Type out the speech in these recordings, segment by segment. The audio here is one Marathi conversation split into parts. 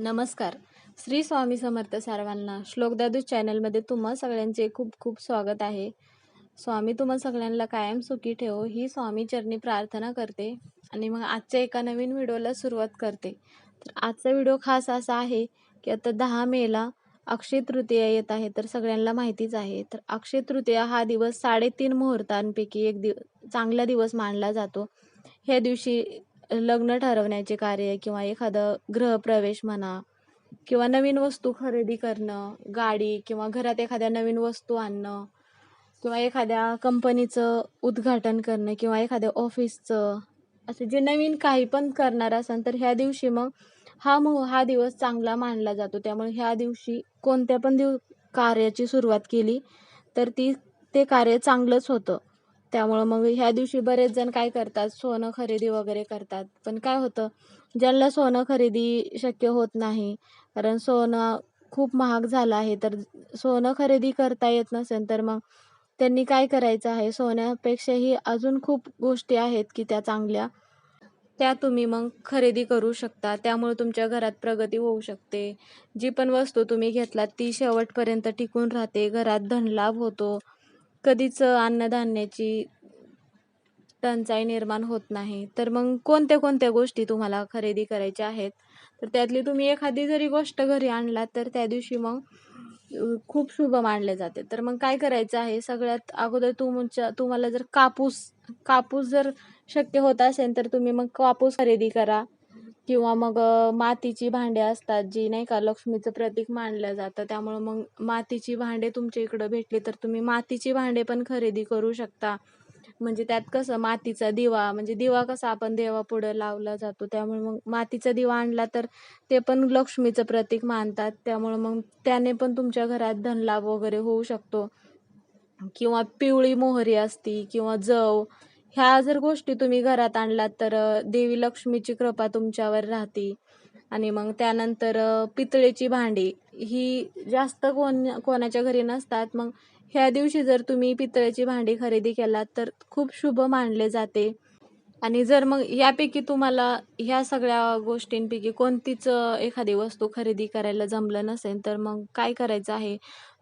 नमस्कार. श्री स्वामी समर्थ सर्वांना श्लोकदादू चॅनलमध्ये तुम्हा सगळ्यांचे खूप खूप स्वागत आहे. स्वामी तुम्हा सगळ्यांना कायम सुखी ठेवो ही स्वामी चरणी प्रार्थना करते आणि मग आजच्या एका नवीन व्हिडिओला सुरुवात करते. तर आजचा व्हिडिओ खास असा आहे की आता दहा मेला अक्षय तृतीया येत आहे तर सगळ्यांना माहितीच आहे. तर अक्षय तृतीया हा दिवस साडेतीन मुहूर्तांपैकी एक दिव चांगला दिवस मानला जातो. ह्या दिवशी लग्न ठरवण्याचे कार्य किंवा एखादं गृहप्रवेश म्हणा किंवा नवीन वस्तू खरेदी करणं गाडी किंवा घरात एखाद्या नवीन वस्तू आणणं किंवा एखाद्या कंपनीचं उद्घाटन करणं किंवा एखाद्या ऑफिसचं असं जे नवीन काही पण करणार असेल तर ह्या दिवशी मग हा मु हा दिवस चांगला मानला जातो. त्यामुळे ह्या दिवशी कोणत्या पण दिव कार्याची सुरुवात केली तर ती ते कार्य चांगलंच होतं. त्यामुळं मग ह्या दिवशी बरेच जण काय करतात? सोनं खरेदी वगैरे करतात. पण काय होतं? ज्यांना सोनं खरेदी शक्य होत नाही कारण सोनं खूप महाग झालं आहे तर सोनं खरेदी करता येत नसेल तर मग त्यांनी काय करायचं आहे? सोन्यापेक्षाही अजून खूप गोष्टी आहेत की त्या चांगल्या. त्या तुम्ही मग खरेदी करू शकता. त्यामुळे तुमच्या घरात प्रगती होऊ शकते. जी पण वस्तू तुम्ही घेतलात ती शेवटपर्यंत टिकून राहते. घरात धनलाभ होतो. कधीच अन्नधान्याची टंचाई निर्माण होत नाही. तर मग कोणत्या कोणत्या गोष्टी तुम्हाला खरेदी करायच्या आहेत? तर त्यातली तुम्ही एखादी जरी गोष्ट घरी आणलात तर त्या दिवशी मग खूप शुभ मानले जाते. तर मग काय करायचं आहे? सगळ्यात अगोदर तुमच्या तुम्हाला जर कापूस कापूस जर शक्य होत असेल तर तुम्ही मग कापूस खरेदी करा. किंवा मग मातीची भांडे असतात जी नाही का लक्ष्मीचं प्रतीक मानलं जातं त्यामुळं मग मातीची भांडे तुमच्या इकडं भेटली तर तुम्ही मातीची भांडे पण खरेदी करू शकता. म्हणजे त्यात कसं मातीचा दिवा म्हणजे दिवा कसा आपण देवापुढं लावला जातो त्यामुळे मग मातीचा दिवा आणला तर ते पण लक्ष्मीचं प्रतीक मानतात. त्यामुळं मग त्याने पण तुमच्या घरात धनलाभ वगैरे होऊ शकतो. किंवा पिवळी मोहरी असती किंवा जव ह्या जर गोष्टी तुम्ही घरात आणलात तर देवी लक्ष्मीची कृपा तुमच्यावर राहते. आणि मग त्यानंतर पितळेची भांडी. ही जास्त कोण कोणाच्या घरी नसतात. मग ह्या दिवशी जर तुम्ही पितळेची भांडी खरेदी केलात तर खूप शुभ मानले जाते. आणि जर मग यापैकी तुम्हाला ह्या सगळ्या गोष्टींपैकी कोणतीच एखादी वस्तू खरेदी करायला जमलं नसेल तर मग काय करायचं आहे?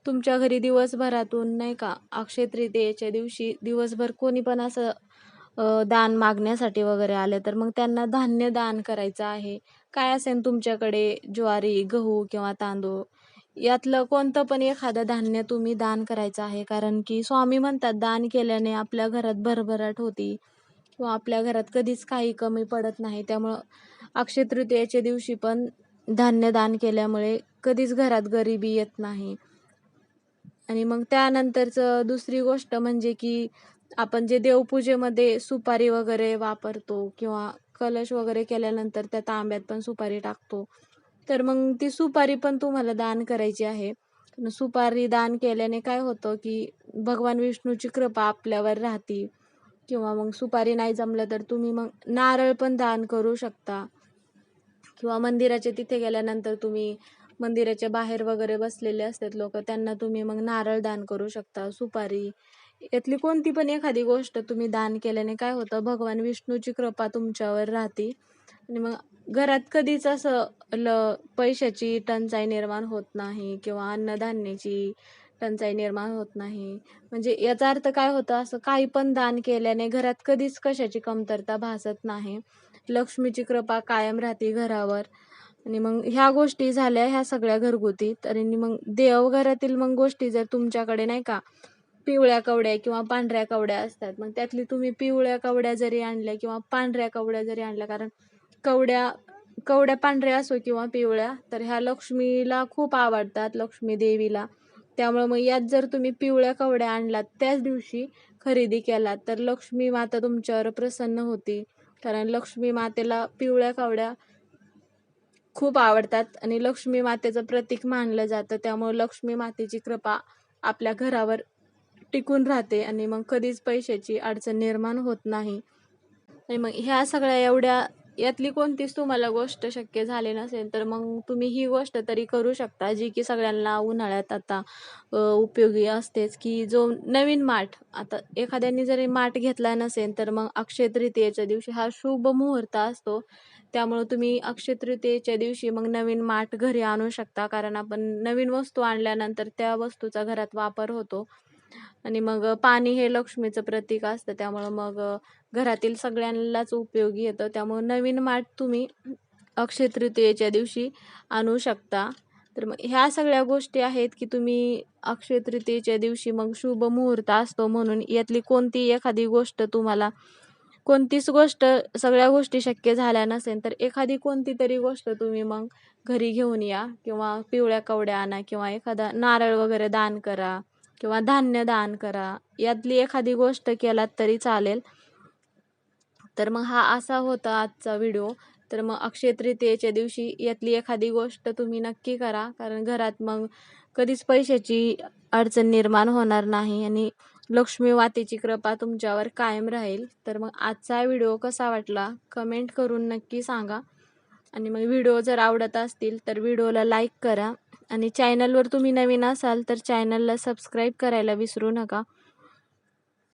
तुमच्या घरी दिवसभरातून नाही का अक्षय तृतीयेच्या दिवशी दिवसभर कोणी पण असं दान मागण्यासाठी वगैरे आले तर मग त्यांना धान्य दान करायचं आहे. काय असेल तुमच्याकडे ज्वारी गहू किंवा तांदूळ? यातलं कोणतं पण एखादं धान्य तुम्ही दान करायचं आहे? कारण की स्वामी म्हणतात दान केल्याने आपल्या घरात भरभराट होती. किंवा आपल्या घरात कधीच काही कमी पडत नाही. त्यामुळं अक्षयतृतीयेच्या दिवशी पण धान्य दान केल्यामुळे कधीच घरात गरिबी येत नाही. आणि मग त्यानंतरचं दुसरी गोष्ट म्हणजे की आपण जे देवपूजेमध्ये सुपारी वगैरे वापरतो किंवा कलश वगैरे केल्यानंतर त्या तांब्यात पण सुपारी टाकतो. तर मग ती सुपारी पण तुम्हाला दान करायची आहे. सुपारी दान केल्याने काय होतं की भगवान विष्णूची कृपा आपल्यावर राहते. किंवा मग सुपारी नाही जमलं तर तुम्ही मग नारळ पण दान करू शकता. किंवा मंदिराच्या तिथे गेल्यानंतर तुम्ही मंदिराच्या बाहेर वगैरे बसलेले असतात लोक त्यांना तुम्ही मग नारळ दान करू शकता सुपारी यातली कोणती पण एखादी गोष्ट तुम्ही दान केल्याने काय होतं? भगवान विष्णूची कृपा तुमच्यावर राहते. आणि मग घरात कधीच असं ल पैशाची टंचाई निर्माण होत नाही किंवा अन्नधान्याची टंचाई निर्माण होत नाही. म्हणजे याचा अर्थ काय होतं? असं काही पण दान केल्याने घरात कधीच कशाची कमतरता भासत नाही. लक्ष्मीची कृपा कायम राहते घरावर. आणि मग ह्या गोष्टी झाल्या ह्या सगळ्या घरगुती. तर आणि मग देवघरातील मग गोष्टी जर तुमच्याकडे नाही का पिवळ्या कवड्या किंवा पांढऱ्या कवड्या असतात. मग त्यातली तुम्ही पिवळ्या कवड्या जरी आणल्या किंवा पांढऱ्या कवड्या जरी आणल्या कारण कवड्या कवड्या पांढऱ्या असो किंवा पिवळ्या तर ह्या लक्ष्मीला खूप आवडतात लक्ष्मी देवीला. त्यामुळे मग यात जर तुम्ही पिवळ्या कवड्या आणलात त्याच दिवशी खरेदी केलात तर लक्ष्मी माता तुमच्यावर प्रसन्न होती. कारण लक्ष्मी मातेला पिवळ्या कवड्या खूप आवडतात आणि लक्ष्मी मातेचं प्रतीक मानलं जातं. त्यामुळे लक्ष्मी मातेची कृपा आपल्या घरावर टिकून राहते आणि मग कधीच पैशाची अडचण निर्माण होत नाही. आणि मग ह्या सगळ्या एवढ्या यातली कोणतीच तुम्हाला गोष्ट शक्य झाली नसेल तर मग तुम्ही ही गोष्ट तरी करू शकता जी की सगळ्यांना उन्हाळ्यात आता उपयोगी असतेच. की जो नवीन माठ आता एखाद्याने जरी माठ घेतला नसेल तर मग अक्षय तृतीयेच्या दिवशी हा शुभ मुहूर्त असतो. त्यामुळं तुम्ही अक्षय तृतीयेच्या दिवशी मग नवीन माठ घरी आणू शकता कारण आपण नवीन वस्तू आणल्यानंतर त्या वस्तूचा घरात वापर होतो. आणि मग पाणी हे लक्ष्मीचं प्रतीक असतं त्यामुळं मग घरातील सगळ्यांनाच उपयोगी येतं. त्यामुळं नवीन माठ तुम्ही अक्षय तृतीयेच्या दिवशी आणू शकता. तर मग ह्या सगळ्या गोष्टी आहेत की तुम्ही अक्षय तृतीयेच्या दिवशी मग शुभ मुहूर्त असतो म्हणून यातली कोणती एखादी गोष्ट तुम्हाला कोणतीच गोष्ट सगळ्या गोष्टी शक्य झाल्या नसेल तर एखादी कोणती तरी गोष्ट तुम्ही मग घरी घेऊन या किंवा पिवळ्या कवड्या आणा किंवा एखादा नारळ वगैरे दान करा. किंवा धान्य दान करा. यातली एखादी गोष्ट केलात तरी चालेल. तर मग हा असा होता आजचा व्हिडिओ. तर मग अक्षय तृतीयेच्या दिवशी यातली एखादी गोष्ट तुम्ही नक्की करा. कारण घरात मग कधीच पैशाची अडचण निर्माण होणार नाही आणि लक्ष्मी मातेची कृपा तुमच्यावर कायम राहील. तर मग आजचा व्हिडिओ कसा वाटला? कमेंट करून नक्की सांगा. आणि मग व्हिडिओ जर आवडत असतील तर व्हिडिओला लाईक करा. आणि चॅनलवर तुम्ही नवीन असाल तर चॅनलला सबस्क्राईब करायला विसरू नका.